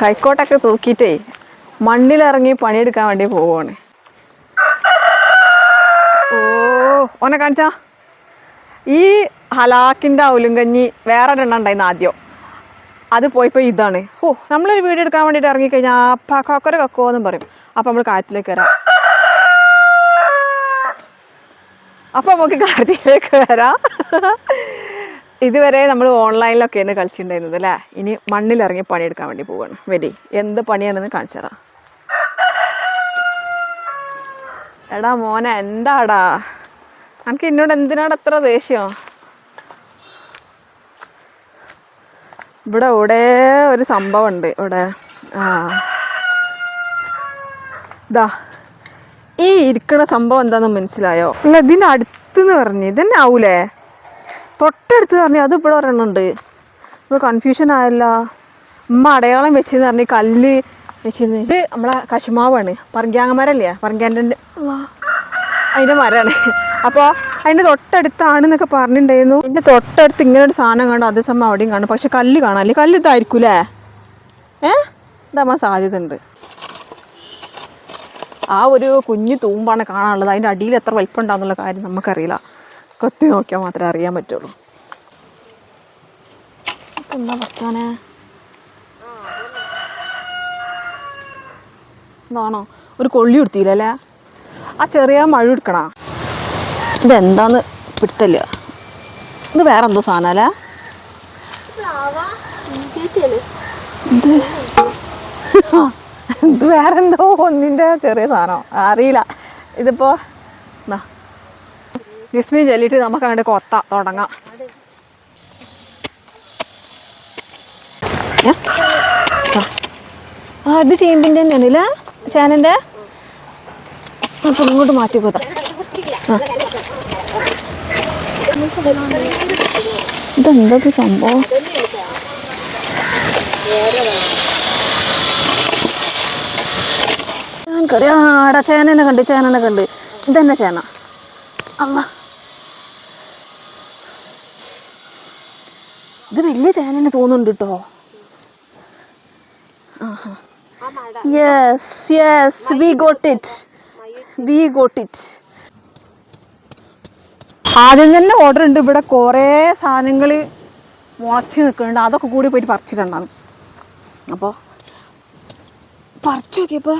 കൈക്കോട്ടൊക്കെ തൂക്കിയിട്ടേ മണ്ണിലിറങ്ങി പണിയെടുക്കാൻ വേണ്ടി പോവാണ്. ഓ ഓനെ കാണിച്ചാ. ഈ ഹലാക്കിന്റെ ഉലുങ്കഞ്ഞി വേറെ ഒരെണ്ണം ഉണ്ടായിരുന്നു ആദ്യം. അത് പോയപ്പോൾ ഇതാണ്. ഓ നമ്മളൊരു വീഡിയോ എടുക്കാൻ വേണ്ടിയിട്ട് ഇറങ്ങിക്കഴിഞ്ഞാൽ അപ്പ കൊക്കര കക്കോ എന്നും പറയും. അപ്പം നമ്മൾ കാറ്റിലേക്ക് വരാം. അപ്പം നമുക്ക് കാറ്റിലേക്ക് വരാം. ഇതുവരെ നമ്മൾ ഓൺലൈനിലൊക്കെയാണ് കളിച്ചിട്ടുണ്ടായിരുന്നത് അല്ലേ? ഇനി മണ്ണിലിറങ്ങി പണിയെടുക്കാൻ വേണ്ടി പോവാണ്. വെരി എന്ത് പണിയാണെന്ന് കാണിച്ചു തരാം എടാ മോനെ എന്താടാ? എനിക്ക് എന്നോട് എന്തിനാണ് അത്ര ദേഷ്യം? ഇവിടെ ഇവിടെ ഒരു സംഭവം ഉണ്ട് ഇവിടെ. ആ. ഇതാ ഈ ഇരിക്കണ സംഭവം എന്താണെന്ന് മനസ്സിലായോ? അല്ല ഇതിന്റെ അടുത്തെന്ന് പറഞ്ഞു ഇതന്നെ ആവൂലേ? തൊട്ടടുത്ത് പറഞ്ഞു അത് ഇവിടെ ഒരെണ്ണുണ്ട്. ഇപ്പോൾ കൺഫ്യൂഷൻ ആയല്ല. ഉമ്മ അടയാളം വെച്ചെന്ന് പറഞ്ഞ് കല്ല് വെച്ചിരുന്ന് ഇത് നമ്മളെ കശുമാവാണ്. പറങ്കാങ്ങ മരല്ലേ പറങ്കാന്റെ അതിന്റെ മരമാണ് അപ്പോൾ അതിന്റെ തൊട്ടടുത്താണെന്നൊക്കെ പറഞ്ഞിട്ടുണ്ടായിരുന്നു എന്റെ തൊട്ടടുത്ത് ഇങ്ങനെ ഒരു സാധനം കാണും അതേ സമയം അവിടെയും കാണും. പക്ഷെ കല്ല് കാണാല്ലേ കല്ല് ഇതായിരിക്കൂലേ? ഏ? ഇതാവാൻ സാധ്യത ഉണ്ട് ആ ഒരു കുഞ്ഞു തൂമ്പാണ് കാണാനുള്ളത്. അതിന്റെ അടിയിൽ എത്ര വലിപ്പം ഉണ്ടാകുന്നുള്ള കാര്യം നമുക്കറിയില്ല. കൊത്തി നോക്കിയാൽ മാത്രമേ അറിയാൻ പറ്റുള്ളൂ. എന്താ പച്ചോനെ എന്താണോ ഒരു കൊള്ളി കൊടുത്തില്ലല്ലേ ആ ചെറിയ മഴ എടുക്കണ ഇതെന്താന്ന് പിടുത്തല്ല? ഇത് വേറെ എന്തോ സാധനല്ലേ ഇത് ഇത് വേറെ എന്തോ ഒന്നിന്റെ ചെറിയ സാധനം. അറിയില്ല. ഇതിപ്പോ എന്നാ ജിസ്മി ചൊല്ലിട്ട് നമുക്ക് അങ്ങോട്ട് കൊത്ത തുടങ്ങാം? ആ. ഇത് ചേമ്പിന്റെ തന്നെയാണ് ഇല്ലേ? ചേനന്റെ? അപ്പം ഇങ്ങോട്ട് മാറ്റി പോതാ ഇതെന്താ സംഭവം സംഭവം? കറി ആടാ ചേനനെ കണ്ട് ചേനനെ കണ്ട്. ഇതന്നെ ചേന? അമ്മ ഇത് വലിയ ചേനനെ തോന്നുന്നുണ്ട് കേട്ടോ yes yes we got it we got it ആദ്യം തന്നെ ഓർഡർ ഉണ്ട്. ഇവിടെ കുറേ സാധനങ്ങൾ മുളച്ച് നിൽക്കുന്നുണ്ട് അതൊക്കെ കൂടി പോയിട്ട് പറിച്ചിട്ടുണ്ടാകും അപ്പോൾ പറിച്ചു നോക്കിയപ്പോൾ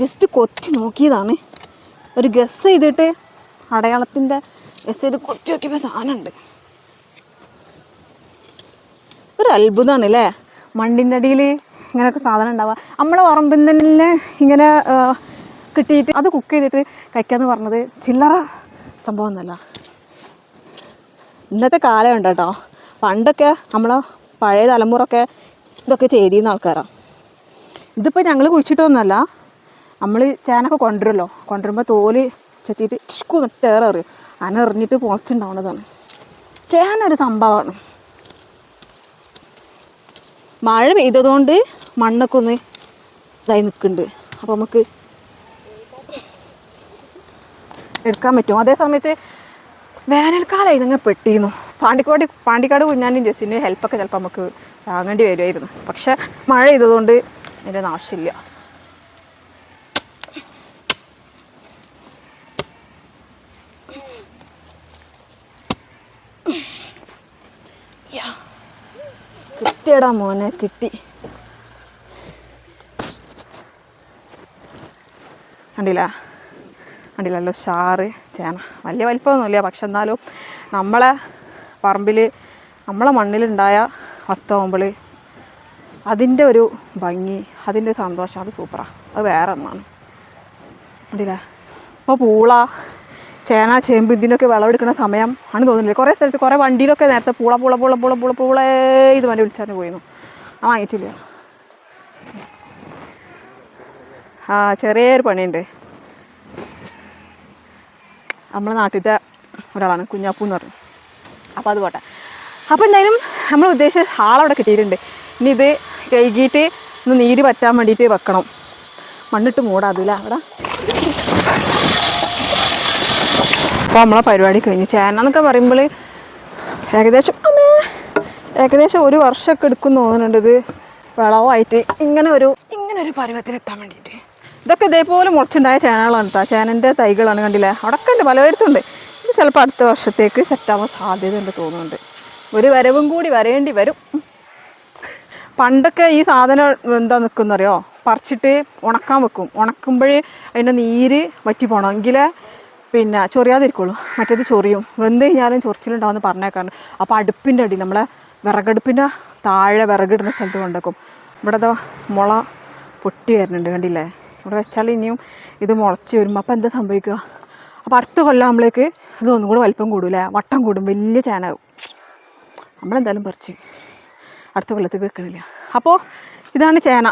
ജസ്റ്റ് കൊത്തി നോക്കിയതാണ്. ഒരു ഗസ് ചെയ്തിട്ട് അടയാളത്തിന്റെ ഗസ് ചെയ്ത് കൊത്തി നോക്കിയപ്പോൾ സാധനമുണ്ട്. ഒരു അത്ഭുതമാണ് അല്ലേ മണ്ണിന്റെ അടിയിൽ ഇങ്ങനെയൊക്കെ സാധനം ഉണ്ടാവുക നമ്മളെ പറമ്പിൽ തന്നെ ഇങ്ങനെ കിട്ടിയിട്ട് അത് കുക്ക് ചെയ്തിട്ട് കഴിക്കാമെന്ന് പറഞ്ഞത്. ചില്ലറ സംഭവം എന്നല്ല ഇന്നത്തെ കാലം ഉണ്ട് കേട്ടോ പണ്ടൊക്കെ നമ്മളെ പഴയ തലമുറൊക്കെ ഇതൊക്കെ ചെയ്തിരുന്ന ആൾക്കാരാണ് ഇതിപ്പോൾ ഞങ്ങൾ കുഴിച്ചിട്ടൊന്നുമല്ല നമ്മൾ ചേനൊക്കെ കൊണ്ടുവരുമല്ലോ. കൊണ്ടുവരുമ്പോൾ തോൽ ചെത്തിയിട്ട് ഇഷ്കൂന്നിട്ട് ഏറെ എറിയും. അന എറിഞ്ഞിട്ട് പൊളച്ചുണ്ടാവുന്നതാണ്. ചേന ഒരു സംഭവമാണ്. മഴ പെയ്തതുകൊണ്ട് മണ്ണൊക്കെ ഒന്ന് ഇതായി നിൽക്കുന്നുണ്ട്. അപ്പോൾ നമുക്ക് എടുക്കാൻ പറ്റും. അതേ സമയത്ത് വേനൽക്കാലമായി നിങ്ങൾ പെട്ടിരുന്നു. പാണ്ടിക്കോട് പാണ്ടിക്കാട് കുഞ്ഞാനും ജസ്സിന്റെ ഹെൽപ്പൊക്കെ ചിലപ്പോൾ നമുക്ക് വാങ്ങേണ്ടി വരുമായിരുന്നു. പക്ഷേ മഴ ചെയ്തതുകൊണ്ട് അതിന്റെ ആവശ്യമില്ല കിട്ടിയടാ മോനെ കിട്ടി. കണ്ടില്ല കണ്ടില്ലല്ലോ ഷാറ് ചേന. വലിയ വലിപ്പമൊന്നുമില്ല പക്ഷെ എന്നാലും നമ്മളെ പറമ്പിൽ നമ്മളെ മണ്ണിലുണ്ടായ വസ്തുവാകുമ്പോൾ അതിന്റെ ഒരു ഭംഗി അതിന്റെ സന്തോഷം അത് സൂപ്പറാണ് അത് വേറെ ഒന്നാണ്. കണ്ടില്ല? ഇപ്പോൾ പൂള ചേന ചേമ്പ് ഇതിനൊക്കെ വിളവെടുക്കുന്ന സമയം ആണ് തോന്നുന്നില്ല. കുറേ സ്ഥലത്ത് കുറേ വണ്ടിയിലൊക്കെ നേരത്തെ പൂള പൂള പൂള പൂള പൂള പൂളേ ഇത് വണ്ടി വിളിച്ചാൽ പോയിരുന്നു. ആ വാങ്ങിയിട്ടില്ല. ആ ചെറിയൊരു പണിയുണ്ട്. നമ്മളെ നാട്ടിലത്തെ ഒരാളാണ് കുഞ്ഞാപ്പൂ എന്ന് പറഞ്ഞു. അപ്പോൾ അത് പോട്ടെ. അപ്പോൾ എന്തായാലും നമ്മൾ ഉദ്ദേശിച്ച ആളവിടെ കിട്ടിയിട്ടുണ്ട്. ഇനി ഇത് കഴുകിയിട്ട് ഒന്ന് നീര് പറ്റാൻ വേണ്ടിയിട്ട് വെക്കണം. മണ്ണിട്ട് മൂടാതില്ല അവിടെ. അപ്പോൾ നമ്മളെ പരിപാടി കഴിഞ്ഞു. ചേന എന്നൊക്കെ പറയുമ്പോൾ ഏകദേശം ഏകദേശം ഒരു വർഷമൊക്കെ എടുക്കും തോന്നുന്നുണ്ട് ഇത് വിളവായിട്ട്. ഇങ്ങനെ ഒരു ഇങ്ങനെ ഒരു പരുവത്തിലെത്താൻ വേണ്ടിയിട്ട് ഇതൊക്കെ ഇതേപോലെ മുളച്ചുണ്ടായ ചേനകളാണ് കേട്ടോ ചേനന്റെ തൈകളാണ് കണ്ടില്ലേ? അവിടെയൊക്കെ ഉണ്ട് പലയിടത്തുണ്ട്. ഇത് ചിലപ്പോൾ അടുത്ത വർഷത്തേക്ക് സെറ്റാവാൻ സാധ്യതയുണ്ട് തോന്നുന്നുണ്ട്. ഒരു വരവും കൂടി വരേണ്ടി വരും. പണ്ടൊക്കെ ഈ സാധനം എന്താ നിൽക്കുന്നറിയോ പറിച്ചിട്ട് ഉണക്കാൻ വെക്കും. ഉണക്കുമ്പോഴേ അതിന്റെ നീര് വറ്റി പോകണം എങ്കിലേ പിന്നെ ചൊറിയാതിരിക്കുള്ളൂ. മറ്റേത് ചൊറിയും. വെന്ത് കഴിഞ്ഞാലും ചൊറിച്ചിലുണ്ടാവുമെന്ന് പറഞ്ഞേക്കാറുണ്ട് അപ്പോൾ അടുപ്പിന്റെ അടി നമ്മളെ വിറകടുപ്പിന്റെ താഴെ വിറകിടുന്ന സ്ഥലത്ത് കൊണ്ടുവെക്കും ഇവിടെ ദാ മുള പൊട്ടി വരുന്നുണ്ട് കണ്ടില്ലേ? ഇവിടെ വെച്ചാൽ ഇനിയും ഇത് മുളച്ച് വരുമ്പോൾ അപ്പോൾ എന്താ സംഭവിക്കുക? അപ്പോൾ അടുത്ത കൊല്ലാകുമ്പോഴേക്ക് ഇത് ഒന്നും കൂടെ വലിപ്പം കൂടും വട്ടം കൂടും വലിയ ചേനാകും നമ്മളെന്തായാലും പറിച്ച് അടുത്ത കൊല്ലത്തേക്ക് വെക്കണില്ല. അപ്പോൾ ഇതാണ് ചേന.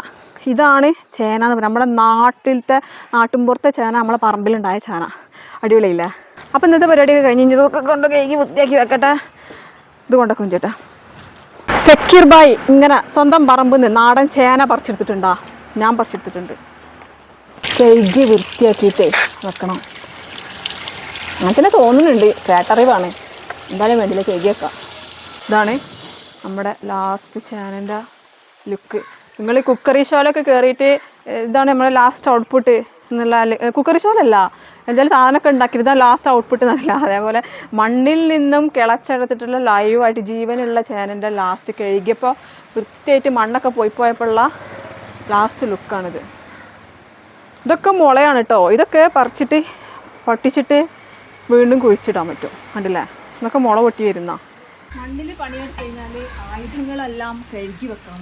ഇതാണ് ചേന എന്ന് പറയുന്നത് നമ്മുടെ നാട്ടിലത്തെ നാട്ടിൻപുറത്തെ ചേന നമ്മളെ പറമ്പിലുണ്ടായ ചേന. അടിപൊളിയില്ലേ അപ്പം ഇന്നത്തെ പരിപാടിയൊക്കെ കഴിഞ്ഞ് ഇതൊക്കെ കൊണ്ട് കേക്ക് വൃത്തിയാക്കി വെക്കട്ടെ. ഇത് കൊണ്ടൊക്കെ ചേട്ടാ. സക്കീർ ബായ് ഇങ്ങനെ സ്വന്തം പറമ്പിൽ നിന്ന് നാടൻ ചേന പറിച്ചെടുത്തിട്ടുണ്ടാ? ഞാൻ പറിച്ചെടുത്തിട്ടുണ്ട്. കഴുകി വൃത്തിയാക്കിയിട്ടേ വെക്കണം. അങ്ങനെ തന്നെ തോന്നുന്നുണ്ട്. കേട്ടറിവാണ്. എന്തായാലും വേണ്ടില്ല കഴുകി വെക്കാം. ഇതാണ് നമ്മുടെ ലാസ്റ്റ് ചേനന്റെ ലുക്ക് നിങ്ങൾ കുക്കറി ഷോലൊക്കെ കയറിയിട്ട് ഇതാണ് നമ്മുടെ ലാസ്റ്റ് ഔട്ട്പുട്ട് എന്നുള്ള കുക്കറി ചോറല്ല. എന്തായാലും സാധനമൊക്കെ ഉണ്ടാക്കിയിട്ട് ഇതാണ് ലാസ്റ്റ് ഔട്ട്പുട്ട് നല്ല അതേപോലെ മണ്ണിൽ നിന്നും കിളച്ചെടുത്തിട്ടുള്ള ലൈവായിട്ട് ജീവനുള്ള ചേനന്റെ ലാസ്റ്റ് കഴുകിയപ്പോൾ വൃത്തിയായിട്ട് മണ്ണൊക്കെ പോയി പോയപ്പോഴുള്ള ലാസ്റ്റ് ലുക്കാണിത് ഇതൊക്കെ മുളയാണ് കേട്ടോ ഇതൊക്കെ പറിച്ചിട്ട് പൊട്ടിച്ചിട്ട് വീണ്ടും കുഴിച്ചിടാൻ പറ്റും. കണ്ടില്ലേ? ഇതൊക്കെ മുള പൊട്ടി വരുന്ന. മണ്ണിൽ പണിയെടുത്ത് കഴിഞ്ഞാൽ ആയുധങ്ങളെല്ലാം കഴുകി വെക്കണം